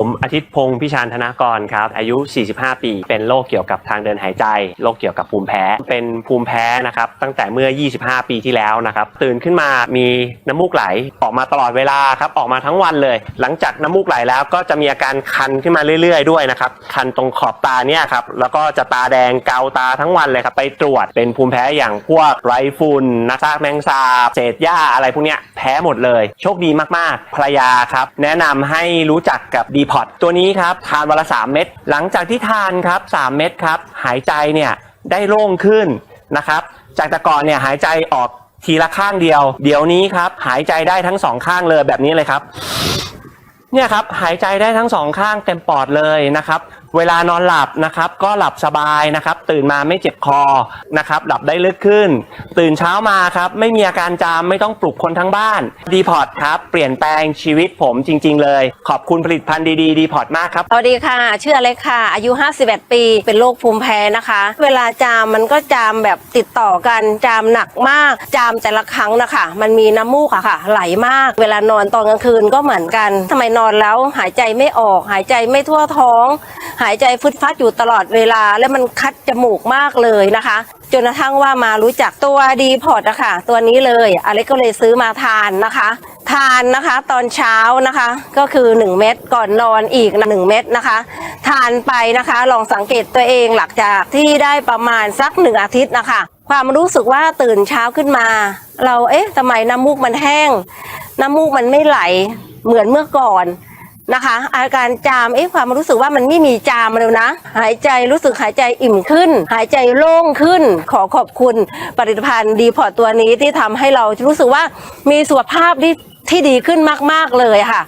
ผมอาทิตย์พงศ์พิชานธนากรครับ อายุ 45 ปี เป็นโรคเกี่ยวกับทางเดินหายใจ โรคเกี่ยวกับภูมิแพ้ เป็นภูมิแพ้นะครับ ตั้งแต่เมื่อ 25 ปีที่แล้วนะครับ ตื่นขึ้นมามีน้ำมูกไหล ออกมาตลอดเวลาครับ ออกมาทั้งวันเลย หลังจากน้ำมูกไหลแล้วก็จะมีอาการคันขึ้นมาเรื่อยๆ ด้วยนะครับ คันตรงขอบตาเนี่ยครับ แล้วก็จะตาแดงเกาตาทั้งวันเลยครับ ไปตรวจ เป็นภูมิแพ้อย่างพวกไรฝุ่นนักซากแมงสาบ เศษหญ้าอะไรพวกเนี้ย แพ้หมดเลย โชคดีมากๆ ภรรยาครับ แนะนำให้รู้จักกับดีพอตตัวนี้ครับทานวันละ 3 เม็ดหลังจากที่ทานครับ3เม็ดครับหายใจเนี่ยได้โล่งขึ้นนะครับ จากแต่ก่อนเนี่ยหายใจออกทีละข้างเดียว เดี๋ยวนี้ครับหายใจได้ทั้งสองข้างเลยแบบนี้เลยครับเนี่ยครับหายใจได้ทั้งสองข้างเต็มปอดเลยนะครับ เวลานอนหลับนะครับก็หลับสบายนะครับ ตื่นมาไม่เจ็บคอนะครับหลับได้ลึกขึ้น ตื่นเช้ามาครับไม่มีอาการจามไม่ต้องปลุกคนทั้งบ้านดีพอตครับเปลี่ยนแปลงชีวิตผมจริง ๆ เลย ขอบคุณผลิตภัณฑ์ดีๆดีพอตมากครับสวัสดีค่ะ ชื่ออเล็กค่ะ อายุ 51 ปี เป็นโรคภูมิแพ้นะคะ เวลาจามมันก็จามแบบติดต่อกันจามหนักมาก จามแต่ละครั้งนะคะ มันมีน้ำมูกอะค่ะ ไหลมาก เวลานอนตอนกลางคืนก็เหมือนกันทำไมนอนแล้วหายใจไม่ออก หายใจไม่ทั่วท้อง หายใจฟึดฟัดอยู่ตลอดเวลา แล้วมันคัดจมูกมากเลยนะคะ จนกระทั่งว่ามารู้จักตัวดีพอร์ตอะค่ะ ตัวนี้เลยอเล็กก็เลยซื้อมาทานนะคะ ทานนะคะตอนเช้านะคะ ก็คือ 1 เม็ดก่อนนอนอีก1เม็ดนะคะ ทานไปนะคะ ลองสังเกตตัวเองหลังจากที่ได้ประมาณสักหนึ่งอาทิตย์นะคะ ความรู้สึกว่าตื่นเช้าขึ้นมา เราเอ๊ะทำไมน้ำมูกมันแห้ง น้ำมูกมันไม่ไหลเหมือนเมื่อก่อน นะคะ อาการจามเอ๊ะความรู้สึกว่ามันไม่มีจามเลยนะ หายใจรู้สึกหายใจอิ่มขึ้น หายใจโล่งขึ้น ขอขอบคุณผลิตภัณฑ์ดีพอตตัวนี้ที่ทำให้เรารู้สึกว่ามีสุขภาพที่ที่ดีขึ้นมากๆเลยค่ะ